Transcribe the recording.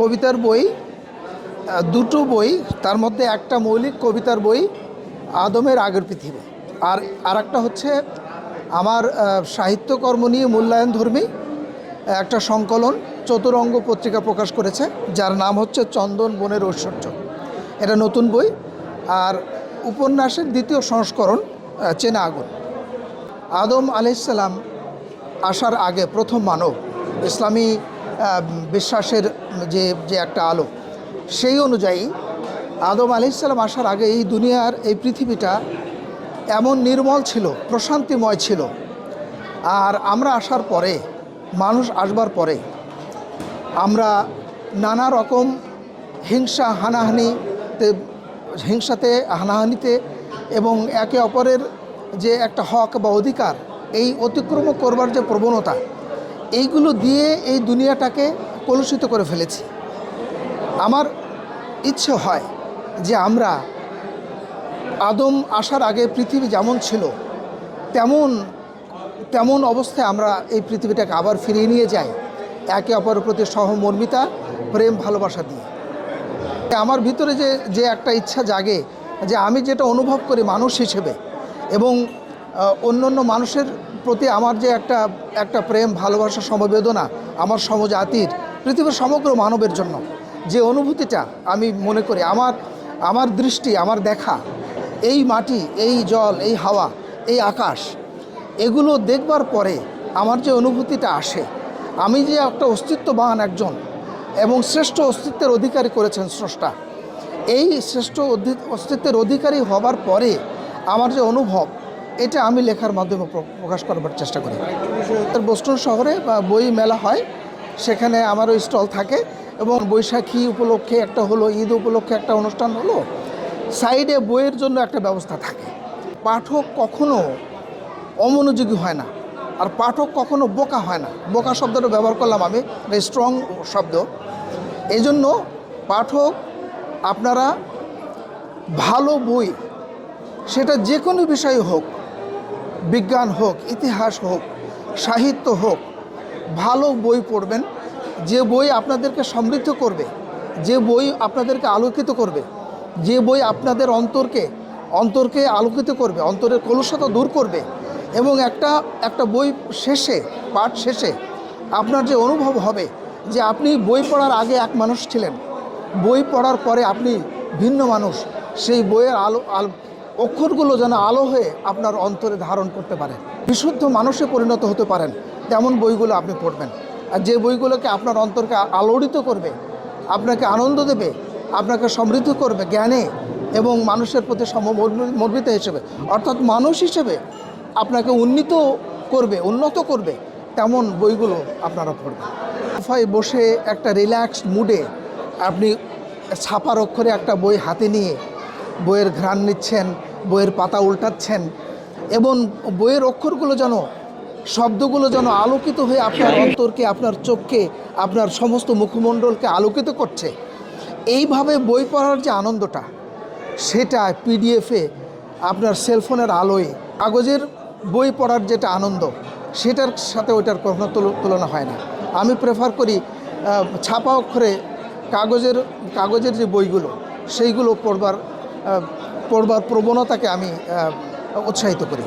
কবিতার বই দুটো বই, তার মধ্যে একটা মৌলিক কবিতার বই, আদমের আগের পৃথিবী। আর আর একটা হচ্ছে আমার সাহিত্যকর্ম নিয়ে মূল্যায়ন ধর্মী, একটা সংকলন, চতুরঙ্গ পত্রিকা প্রকাশ করেছে, যার নাম হচ্ছে চন্দন বনের ঐশ্বর্য। এটা নতুন বই, আর উপন্যাসের দ্বিতীয় সংস্করণ চেনা আগুন। আদম আলাইসাল্লাম আসার আগে প্রথম মানব, ইসলামী বিশ্বাসের যে যে একটা আলো, সেই অনুযায়ী আদম আলাইসাল্লাম আসার আগে এই দুনিয়ার, এই পৃথিবীটা এমন নির্মল ছিল, প্রশান্তিময় ছিল। আর আমরা আসার পরে, মানুষ আসবার পরে, আমরা নানা রকম হিংসা, হানাহানিতে, হিংসাতে, হানাহানিতে এবং একে অপরের যে একটা হক বা অধিকার, এই অতিক্রম করবার যে প্রবণতা এইগুলো দিয়ে এই দুনিয়াটাকে কলুষিত করে ফেলেছি। আমার ইচ্ছে হয় যে আমরা আদম আসার আগে পৃথিবী যেমন ছিল, তেমন তেমন অবস্থায় আমরা এই পৃথিবীটাকে আবার ফিরিয়ে নিয়ে যাই, একে অপরের প্রতি সহমর্মিতা, প্রেম, ভালোবাসা দিয়ে। আমার ভিতরে যে যে একটা ইচ্ছা জাগে যে আমি যেটা অনুভব করি মানুষ হিসেবে এবং অন্য অন্য মানুষের প্রতি আমার যে একটা একটা প্রেম, ভালোবাসা, সমবেদনা আমার সমজাতির, পৃথিবীর সমগ্র মানবের জন্য, যে অনুভূতিটা আমি মনে করি, আমার আমার দৃষ্টি, আমার দেখা, এই মাটি, এই জল, এই হাওয়া, এই আকাশ, এগুলো দেখবার পরে আমার যে অনুভূতিটা আসে, আমি যে একটা অস্তিত্ববান একজন এবং শ্রেষ্ঠ অস্তিত্বের অধিকারী করেছেন স্রষ্টা, এই শ্রেষ্ঠ অস্তিত্বের অধিকারী হবার পরে আমার যে অনুভব এটা আমি লেখার মাধ্যমে প্র- প্রকাশ করবার চেষ্টা করি। বোস্টন শহরে বই মেলা হয়, সেখানে আমারও স্টল থাকে এবং বৈশাখী উপলক্ষে একটা হলো, ঈদ উপলক্ষে একটা অনুষ্ঠান হলো, সাইডে বইয়ের জন্য একটা ব্যবস্থা থাকে। পাঠক কখনো অমনোযোগী হয় না আর পাঠক কখনো বোকা হয় না। বোকা শব্দটা ব্যবহার করলাম আমি স্ট্রং শব্দ। এই জন্য পাঠক, আপনারা ভালো বই, সেটা যে কোনো বিষয় হোক বিজ্ঞান হোক, ইতিহাস হোক, সাহিত্য হোক, ভালো বই পড়বেন। যে বই আপনাদেরকে সমৃদ্ধ করবে, যে বই আপনাদেরকে আলোকিত করবে, যে বই আপনাদের অন্তরকে অন্তরকে আলোকিত করবে, অন্তরের কলুষতা দূর করবে এবং একটা একটা বই শেষে, পাঠ শেষে আপনার যে অনুভব হবে যে আপনি বই পড়ার আগে এক মানুষ ছিলেন। বই পড়ার পরে আপনি ভিন্ন মানুষ। সেই বইয়ের আলো আলো অক্ষরগুলো যেন আলো হয়ে আপনার অন্তরে ধারণ করতে পারে। বিশুদ্ধ মানুষে পরিণত হতে পারেন, তেমন বইগুলো আপনি পড়বেন। আর যে বইগুলোকে আপনার অন্তরকে আলোড়িত করবে, আপনাকে আনন্দ দেবে, আপনাকে সমৃদ্ধ করবে জ্ঞানে এবং মানুষের প্রতি সমমর্মিত হিসেবে, অর্থাৎ মানুষ হিসেবে আপনাকে উন্নীত করবে, উন্নত করবে, তেমন বইগুলো আপনারা পড়বেন। সোফায় বসে একটা রিল্যাক্সড মুডে আপনি ছাপার অক্ষরে একটা বই হাতে নিয়ে বইয়ের ঘ্রাণ নিচ্ছেন বইয়ের পাতা উল্টাচ্ছেন এবং বইয়ের অক্ষরগুলো যেন, শব্দগুলো যেন আলোকিত হয়ে আপনার অন্তরকে, আপনার চোখকে, আপনার সমস্ত মুখমণ্ডলকে আলোকিত করছে। এইভাবে বই পড়ার যে আনন্দটা, সেটা পিডিএফে আপনার সেলফোনের আলোয়, কাগজের বই পড়ার যেটা আনন্দ, সেটার সাথে ওইটার তুল- তুলনা হয় না। আমি প্রেফার করি ছাপা অক্ষরে কাগজের কাগজের যে বইগুলো, সেইগুলো পড়বার পড়বার প্রবণতাকে আমি উৎসাহিত করি।